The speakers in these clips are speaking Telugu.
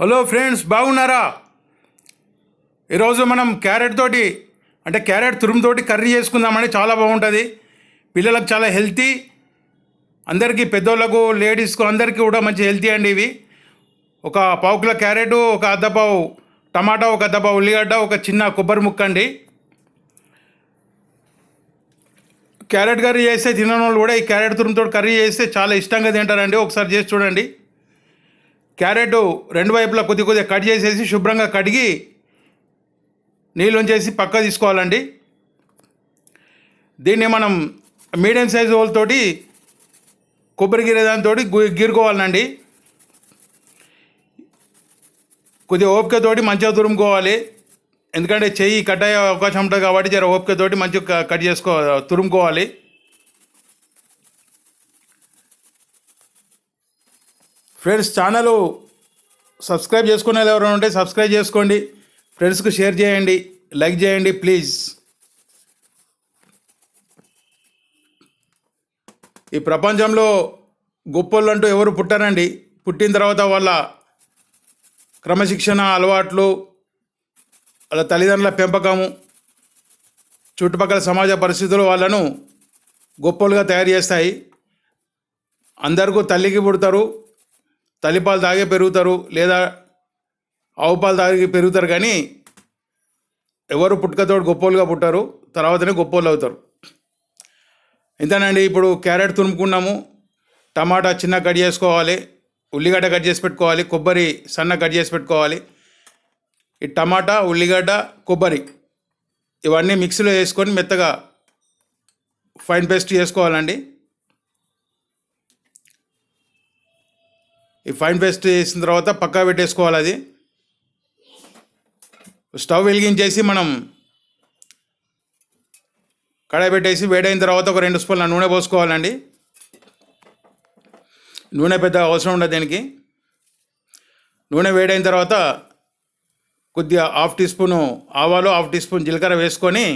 హలో ఫ్రెండ్స్ బాగున్నారా? ఈరోజు మనం క్యారెట్ తోటి అంటే క్యారెట్ తురుముతోటి కర్రీ చేసుకుందామని చాలా బాగుంటుంది. పిల్లలకు చాలా హెల్తీ. అందరికీ పెద్దోళ్ళకు లేడీస్కు అందరికీ కూడా మంచి హెల్తీ అండి ఇవి. ఒక పావు కిలో క్యారెట్ ఒక అద్దపావు టమాటా ఒక అద్దపావు ఉల్లిగడ్డ ఒక చిన్న కొబ్బరి ముక్క అండి. క్యారెట్ కర్రీ చేస్తే తినని వాళ్ళు కూడా ఈ క్యారెట్ తురుముతో కర్రీ చేస్తే చాలా ఇష్టంగా తింటారండి. ఒకసారి చేసి చూడండి. క్యారెట్ రెండు వైపులా కొద్ది కొద్దిగా కట్ చేసేసి శుభ్రంగా కడిగి నీళ్ళు ఉంచేసి పక్క తీసుకోవాలండి. దీన్ని మనం మీడియం సైజు వాళ్ళతోటి కొబ్బరి గిరే గీరుకోవాలండి. కొద్దిగా ఓపికతోటి మంచిగా తురుముకోవాలి. ఎందుకంటే చెయ్యి కట్ అయ్యే అవకాశం ఉంటుంది కాబట్టి జర ఓపికతోటి మంచిగా కట్ చేసుకో తురుముకోవాలి. ఫ్రెండ్స్ ఛానల్ సబ్స్క్రైబ్ చేసుకునే వాళ్ళు ఎవరైనా ఉంటే సబ్స్క్రైబ్ చేసుకోండి. ఫ్రెండ్స్కి షేర్ చేయండి. లైక్ చేయండి ప్లీజ్. ఈ ప్రపంచంలో గొప్పలు అంటూ ఎవరు పుట్టారండి? పుట్టిన తర్వాత వాళ్ళ క్రమశిక్షణ అలవాట్లు వాళ్ళ తల్లిదండ్రుల పెంపకము చుట్టుపక్కల సమాజ పరిస్థితులు వాళ్ళను గొప్పలుగా తయారు చేస్తాయి. అందరికీ తల్లికి పుడతారు. తల్లిపాలు తాగే పెరుగుతారు లేదా ఆవు పాలు తాగి పెరుగుతారు కానీ ఎవరు పుట్టుకతోడు గొప్పోలుగా పుట్టారు తర్వాతనే గొప్పోళ్ళు అవుతారు. ఇంతేనండి ఇప్పుడు క్యారెట్ తురుముకున్నాము టమాటా చిన్న కట్ చేసుకోవాలి ఉల్లిగడ్డ కట్ చేసి పెట్టుకోవాలి కొబ్బరి సన్న కట్ చేసి పెట్టుకోవాలి. ఈ టమాటా ఉల్లిగడ్డ కొబ్బరి ఇవన్నీ మిక్సీలో వేసుకొని మెత్తగా ఫైన్ పేస్ట్ చేసుకోవాలండి. ఈ ఫైన్ పేస్ట్ వేసిన తర్వాత పక్కా పెట్టేసుకోవాలి అది. స్టవ్ వెలిగించేసి మనం కడాయి పెట్టేసి వేడైన తర్వాత ఒక రెండు స్పూన్ల నూనె పోసుకోవాలండి. నూనె పెద్ద అవసరం ఉండదు దీనికి. నూనె వేడైన తర్వాత కొద్దిగా హాఫ్ టీ స్పూను ఆవాలు హాఫ్ టీ స్పూన్ జీలకర్ర వేసుకొని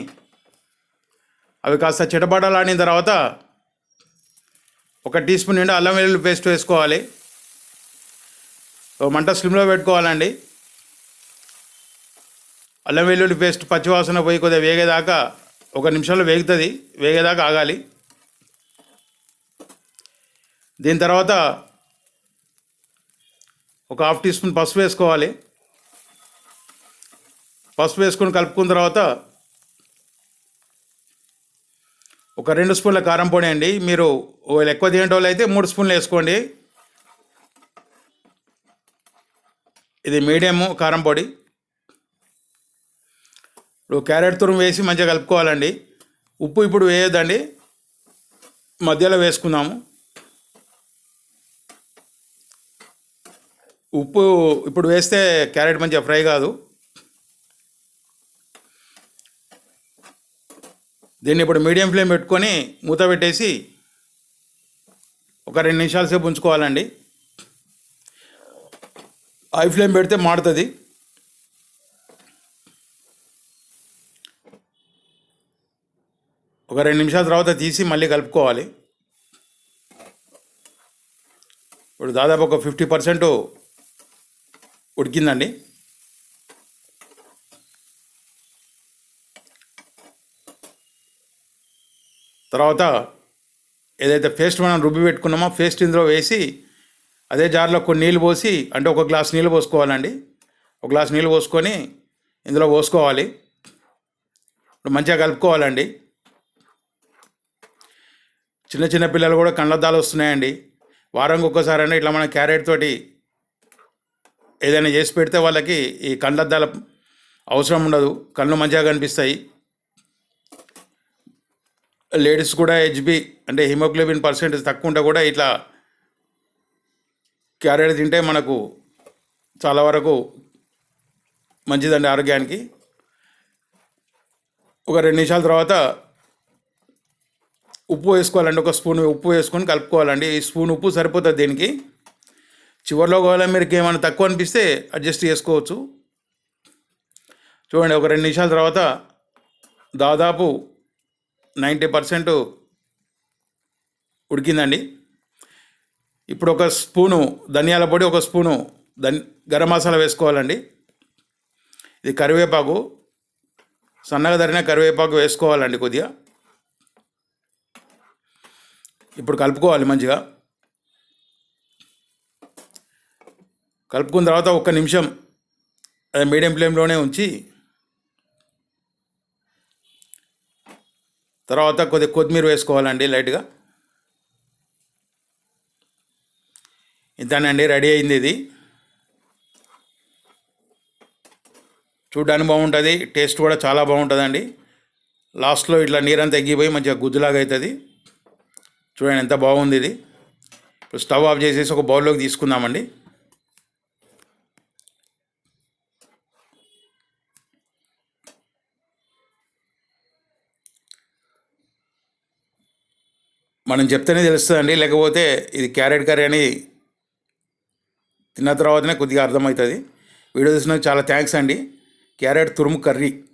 అవి కాస్త చిటపటలాడిన తర్వాత ఒక టీ స్పూన్ నిండా అల్లం వెల్లుల్లి పేస్ట్ వేసుకోవాలి. మంట స్లిమ్లో పెట్టుకోవాలండి. అల్లం వెల్లుల్లి పేస్ట్ పచ్చివాసన పోయి కొద్దిగా వేగేదాకా ఒక నిమిషంలో వేగుతుంది వేగేదాకా ఆగాలి. దీని తర్వాత ఒక హాఫ్ టీ స్పూన్ పసుపు వేసుకోవాలి. పసుపు వేసుకొని కలుపుకున్న తర్వాత ఒక రెండు స్పూన్ల కారం పొడి అండి. మీరు ఎక్కువ తినేటోళ్ళు అయితే మూడు స్పూన్లు వేసుకోండి. ఇది మీడియము కారం పొడి. ఇప్పుడు క్యారెట్ తురుము వేసి మంచిగా కలుపుకోవాలండి. ఉప్పు ఇప్పుడు వేయొద్దండి. మధ్యలో వేసుకుందాము. ఉప్పు ఇప్పుడు వేస్తే క్యారెట్ మంచిగా ఫ్రై కాదు. దీన్ని ఇప్పుడు మీడియం ఫ్లేమ్ పెట్టుకొని మూత పెట్టేసి ఒక రెండు నిమిషాల సేపు ఉంచుకోవాలండి. హై ఫ్లేమ్ పెడితే మాడుతుంది ఒక రెండు నిమిషాల తర్వాత తీసి మళ్ళీ కలుపుకోవాలి. ఇప్పుడు దాదాపు ఒక ఫిఫ్టీ పర్సెంట్ ఉడికిందండి. తర్వాత ఏదైతే పేస్ట్ మనం రుబ్బి పెట్టుకున్నామో పేస్ట్ ఇందులో వేసి అదే జార్లో కొన్ని నీళ్ళు పోసి అంటే ఒక గ్లాస్ నీళ్ళు పోసుకోవాలండి. ఒక గ్లాస్ నీళ్ళు పోసుకొని ఇందులో పోసుకోవాలి. ఇప్పుడు మంచిగా కలుపుకోవాలండి. చిన్న చిన్న పిల్లలు కూడా కళ్ళద్దాలు వస్తున్నాయండి. వారంకి ఒక్కసారి అంటే ఇట్లా మనం క్యారెట్ తోటి ఏదైనా చేసి పెడితే వాళ్ళకి ఈ కళ్ళద్దాల అవసరం ఉండదు. కళ్ళు మంచిగా కనిపిస్తాయి. లేడీస్ కూడా హెచ్బి అంటే హిమోగ్లోబిన్ పర్సెంటేజ్ తక్కువ ఉంటే కూడా ఇట్లా క్యారెట్ తింటే మనకు చాలా వరకు మంచిదండి ఆరోగ్యానికి. ఒక రెండు నిమిషాల తర్వాత ఉప్పు వేసుకోవాలండి ఒక స్పూన్ ఉప్పు వేసుకొని కలుపుకోవాలండి. ఈ స్పూన్ ఉప్పు సరిపోతుంది దీనికి. చివరిలో ఒకవేళ మీరు ఏమైనా తక్కువ అనిపిస్తే అడ్జస్ట్ చేసుకోవచ్చు. చూడండి ఒక రెండు నిమిషాల తర్వాత దాదాపు నైంటీ పర్సెంట్ ఉడికిందండి. ఇప్పుడు ఒక స్పూను ధనియాల పొడి ఒక స్పూను ధన్ గరం మసాలా వేసుకోవాలండి. ఇది కరివేపాకు సన్నగా ధరిన కరివేపాకు వేసుకోవాలండి కొద్దిగా. ఇప్పుడు కలుపుకోవాలి మంచిగా. కలుపుకున్న తర్వాత ఒక్క నిమిషం అది మీడియం ఫ్లేమ్లోనే ఉంచి తర్వాత కొద్దిగా కొత్తిమీర వేసుకోవాలండి లైట్గా. ఇంతేనండి రెడీ అయింది ఇది. చూడడానికి బాగుంటుంది టేస్ట్ కూడా చాలా బాగుంటుందండి. లాస్ట్లో ఇట్లా నీరంతా ఎగ్గిపోయి మంచిగా గుజ్జులాగా అవుతుంది చూడండి ఎంత బాగుంది ఇది. ఇప్పుడు స్టవ్ ఆఫ్ చేసేసి ఒక బౌల్లోకి తీసుకుందామండి. మనం చెప్తేనే తెలుస్తుందండి లేకపోతే ఇది క్యారెట్ కర్రీ అని తిన్న తర్వాతనే కొద్దిగా అర్థమవుతుంది. వీడియో చూసినందుకు చాలా థ్యాంక్స్ అండి. క్యారెట్ తురుము కర్రీ.